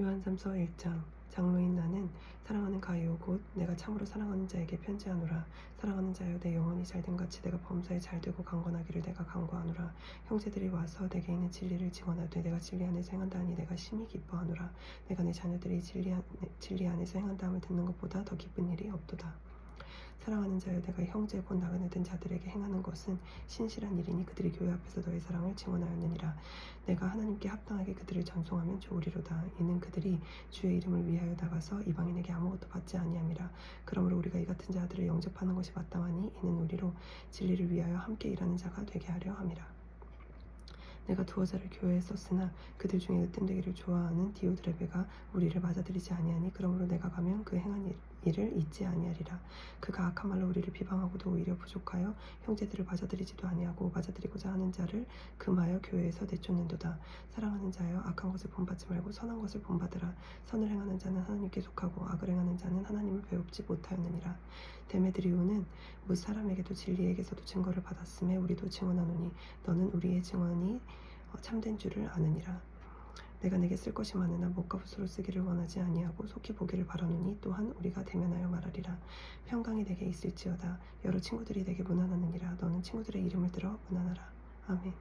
요한삼서 1장. 장로인 나는 사랑하는 가이오 곧 내가 참으로 사랑하는 자에게 편지하노라. 사랑하는 자여 내 영혼이 잘됨 같이 내가 범사에 잘되고 강건하기를 내가 간구하노라. 형제들이 와서 내게 있는 진리를 증언하되 내가 진리 안에서 행한다 하니 내가 심히 기뻐하노라. 내가 내 자녀들이 진리, 안, 진리 안에서 행한다 함을 듣는 것보다 더 기쁜 일이 없도다 사랑하는 자여 내가 형제 곧 나그네 된 자들에게 행하는 것은 신실한 일이니 그들이 교회 앞에서 너의 사랑을 증언하였느니라. 내가 하나님께 합당하게 그들을 전송하면 좋으리로다. 이는 그들이 주의 이름을 위하여 나가서 이방인에게 아무것도 받지 아니함이라. 그러므로 우리가 이 같은 자들을 영접하는 것이 마땅하니 이는 우리로 진리를 위하여 함께 일하는 자가 되게 하려 함이라 내가 두어 자를 교회에 썼으나 그들 중에 으뜸되기를 좋아하는 디오드레베가 우리를 맞아들이지 아니하니 그러므로 내가 가면 그 행한 일, 일을 잊지 아니하리라. 그가 악한 말로 우리를 비방하고도 오히려 부족하여 형제들을 맞아들이지도 아니하고 맞아들이고자 하는 자를 금하여 교회에서 내쫓는도다. 사랑하는 자여 악한 것을 본받지 말고 선한 것을 본받으라. 선을 행하는 자는 하나님께 속하고 악을 행하는 자는 하나님을 배웁지 못하였느니라. 데메드리오는 무 사람에게도 진리에게서도 증거를 받았음에 우리도 증언하노니 너는 우리의 증언이 어, 참된 줄을 아느니라. 내가 내게 쓸 것이 많으나 목과 붓으로 쓰기를 원하지 아니하고 속히 보기를 바라노니 또한 우리가 대면하여 말하리라. 평강이 내게 있을지어다. 여러 친구들이 내게 문안하느니라. 너는 친구들의 이름을 들어 문안하라. 아멘